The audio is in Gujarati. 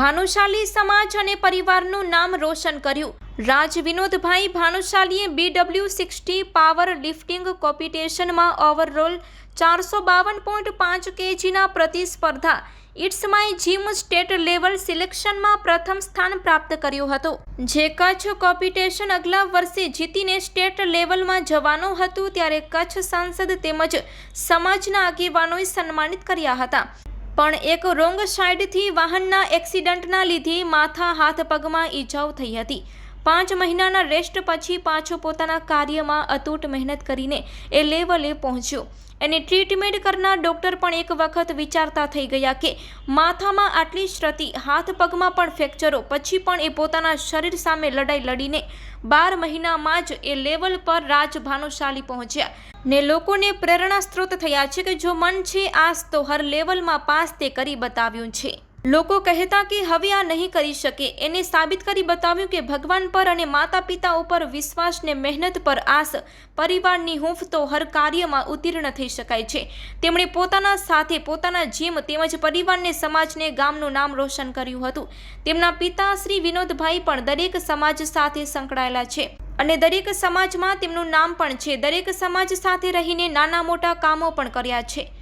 ભાનુશાલી સમાજ અને પરિવારનું નામ રોશન કર્યું. રાજ વિનોદભાઈ ભાનુશાલીએ બીડબ્લ્યુ સિક્સટી પાવર લિફ્ટિંગ કોમ્પિટિશનમાં ઓવરઓલ ચારસો બાવન પોઈન્ટ પાંચ કેજીના પ્રતિસ્પર્ધા. It's my gym state level સિલેક્શનમાં પ્રથમ સ્થાન પ્રાપ્ત કર્યું હતું. જે કચ્છ કોમ્પિટિશન અગલા વર્ષે જીતીને સ્ટેટ લેવલમાં જવાનું હતું, ત્યારે કચ્છ સાંસદ તેમજ સમાજના આગેવાનોએ સન્માનિત કર્યા હતા. પણ એક રોંગ સાઈડથી વાહનના એક્સિડન્ટના લીધે માથા હાથ પગમાં ઈજાઓ થઈ હતી. પાંચ મહિનાના રેસ્ટ પછી પાછો પોતાના કાર્યમાં અતૂટ મહેનત કરીને એ લેવલે પહોંચ્યો. એને ટ્રીટમેન્ટ કરનાર ડૉક્ટર પણ એક વખત વિચારતા થઈ ગયા કે માથામાં આટલી શ્રતિ હાથ પગમાં પણ ફ્રેક્ચરો, પછી પણ એ પોતાના શરીર સામે લડાઈ લડીને બાર મહિનામાં જ એ લેવલ પર રાજ ભાનુશાલી પહોંચ્યા. ને લોકોને પ્રેરણા સ્ત્રોત થયા છે કે જો મન છે આસ તો હર લેવલમાં પાસ તે કરી બતાવ્યું છે. લોકો કહેતા કે હવે આ નહીં કરી શકે. એને સાબિત કરી બતાવ્યું કે ભગવાન પર અને માતા પિતા ઉપર વિશ્વાસ ને મહેનત પર આસ પરિવારની હૂંફ તો હર કાર્યમાં ઉત્તીર્ણ થઈ શકાય છે. તેમણે પોતાના સાથે પોતાના જીમ તેમજ પરિવારને સમાજને ગામનું નામ રોશન કર્યું હતું. તેમના પિતા શ્રી વિનોદભાઈ પણ દરેક સમાજ સાથે સંકળાયેલા છે. અને દરેક સમાજમાં તેમનું નામ પણ છે. દરેક સમાજ સાથે રહીને નાના મોટા કામો પણ કર્યા છે.